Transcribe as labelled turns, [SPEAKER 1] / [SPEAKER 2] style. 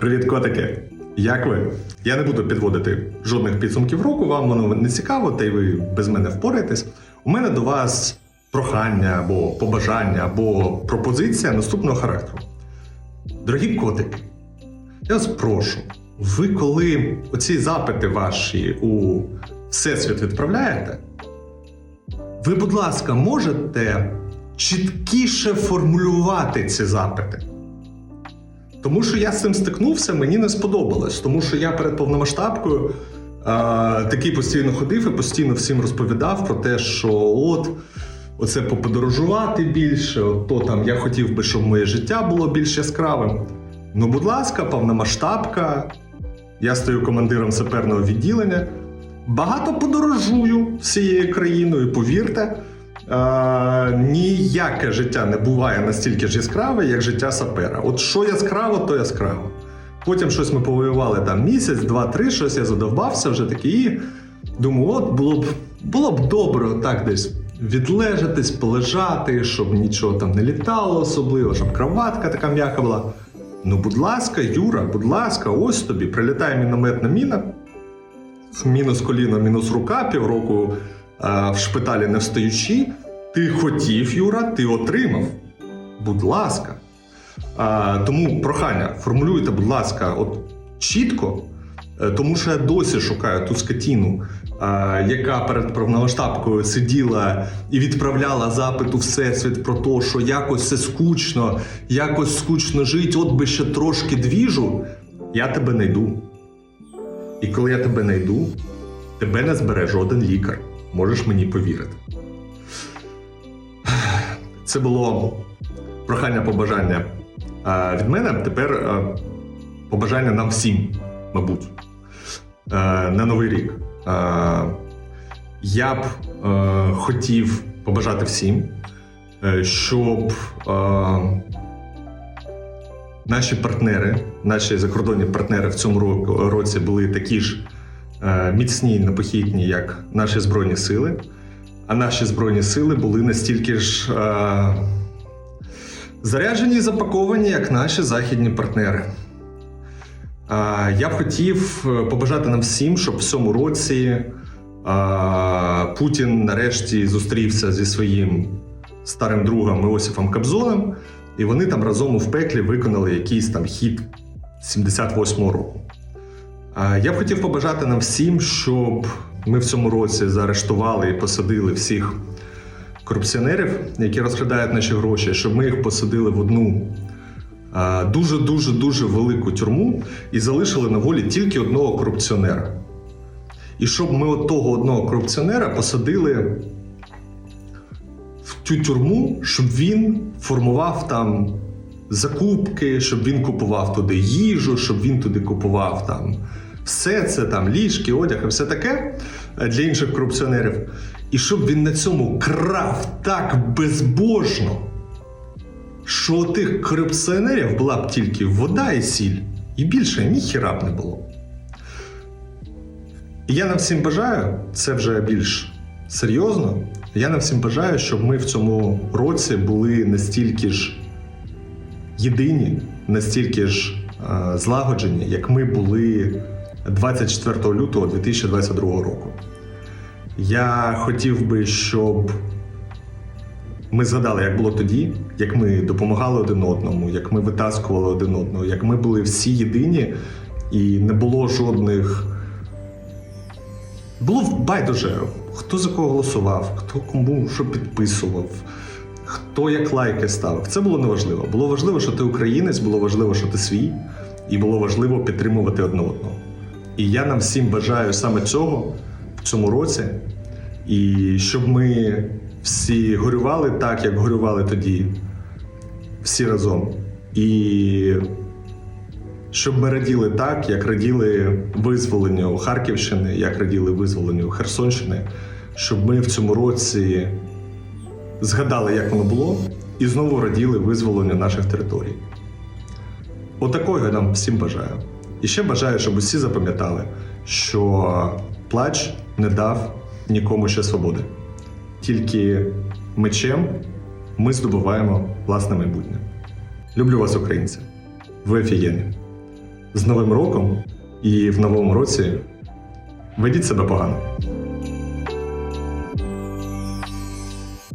[SPEAKER 1] Привіт, котики! Як ви? Я не буду підводити жодних підсумків року, вам воно не цікаво, та й ви без мене впораєтесь. У мене до вас прохання або побажання, або пропозиція наступного характеру. Дорогі котики, я вас прошу, ви коли оці запити ваші у Всесвіт відправляєте, ви, будь ласка, можете чіткіше формулювати ці запити. Тому що я з цим стикнувся, мені не сподобалось. Тому що я перед повномасштабкою такий постійно ходив і постійно всім розповідав про те, що от оце поподорожувати більше, от то там я хотів би, щоб моє життя було більш яскравим. Ну, будь ласка, повномасштабка. Я стою командиром саперного відділення. Багато подорожую всією країною, повірте. Е, ніяке життя не буває настільки ж яскраве, як життя сапера. От що яскраво, то яскраво. Потім щось ми повоювали там місяць, два-три, щось я задовбався вже такий. І думаю, от було б було б добре так десь відлежатись, полежати, щоб нічого там не літало особливо, щоб кроватка така м'яка була. Ну, будь ласка, Юра, будь ласка, ось тобі прилітає мінометна міна. Мінус коліно, мінус рука, півроку в шпиталі не встаючи. Ти хотів, Юра, ти отримав. Будь ласка. Тому прохання, формулюйте, будь ласка, от чітко, е, тому що я досі шукаю ту скотіну, яка перед повномасштабкою сиділа і відправляла запит у всесвіт про те, що якось все скучно, якось скучно жить, от би ще трошки двіжу. Я тебе найду. І коли я тебе найду, тебе не збере жоден лікар. Можеш мені повірити. Це було прохання побажання від мене. Тепер е, побажання нам всім, мабуть, е, на Новий рік. Е, Я б хотів побажати всім, щоб наші партнери, наші закордонні партнери в цьому році були такі ж міцні і непохитні, як наші збройні сили. А наші збройні сили були настільки ж е, заряджені і запаковані, як наші західні партнери. Е, я б хотів е, побажати нам всім, щоб в цьому році е, Путін нарешті зустрівся зі своїм старим другом Іосифом Кобзоном, і вони там разом у пеклі виконали якийсь там хід 78-го року. Я б хотів побажати нам всім, щоб ми в цьому році заарештували і посадили всіх корупціонерів, які розкрадають наші гроші, щоб ми їх посадили в одну дуже дуже дуже велику тюрму і залишили на волі тільки одного корупціонера. І щоб ми от того одного корупціонера посадили в цю тюрму, щоб він формував там закупки, щоб він купував туди їжу, щоб він туди купував там все це там ліжки, одяг і все таке е, для інших корупціонерів. І щоб він на цьому крав так безбожно, що у тих корупціонерів була б тільки вода і сіль, і більше ніхіра б не було. Я нам всім бажаю, це вже більш серйозно. Я нам всім бажаю, щоб ми в цьому році були настільки ж єдині, настільки ж е, злагоджені, як ми були 24 лютого 2022 року. Я хотів би, щоб ми згадали, як було тоді, як ми допомагали один одному, як ми витаскували один одного, як ми були всі єдині, і не було жодних. Було байдуже, хто за кого голосував, хто кому що підписував, хто як лайки ставив. Це було неважливо. Було важливо, що ти українець, було важливо, що ти свій, і було важливо підтримувати одне одного. І я нам всім бажаю саме цього в цьому році, і щоб ми всі горювали так, як горювали тоді, всі разом. І щоб ми раділи так, як раділи визволенню Харківщини, як раділи визволенню Херсонщини, щоб ми в цьому році згадали, як воно було, і знову раділи визволенню наших територій. Отакого я нам всім бажаю. І ще бажаю, щоб усі запам'ятали, що плач не дав нікому ще свободи. Тільки мечем ми здобуваємо власне майбутнє. Люблю вас, українці. Ви офігенні. з Новим роком і в новому році ведіть себе погано.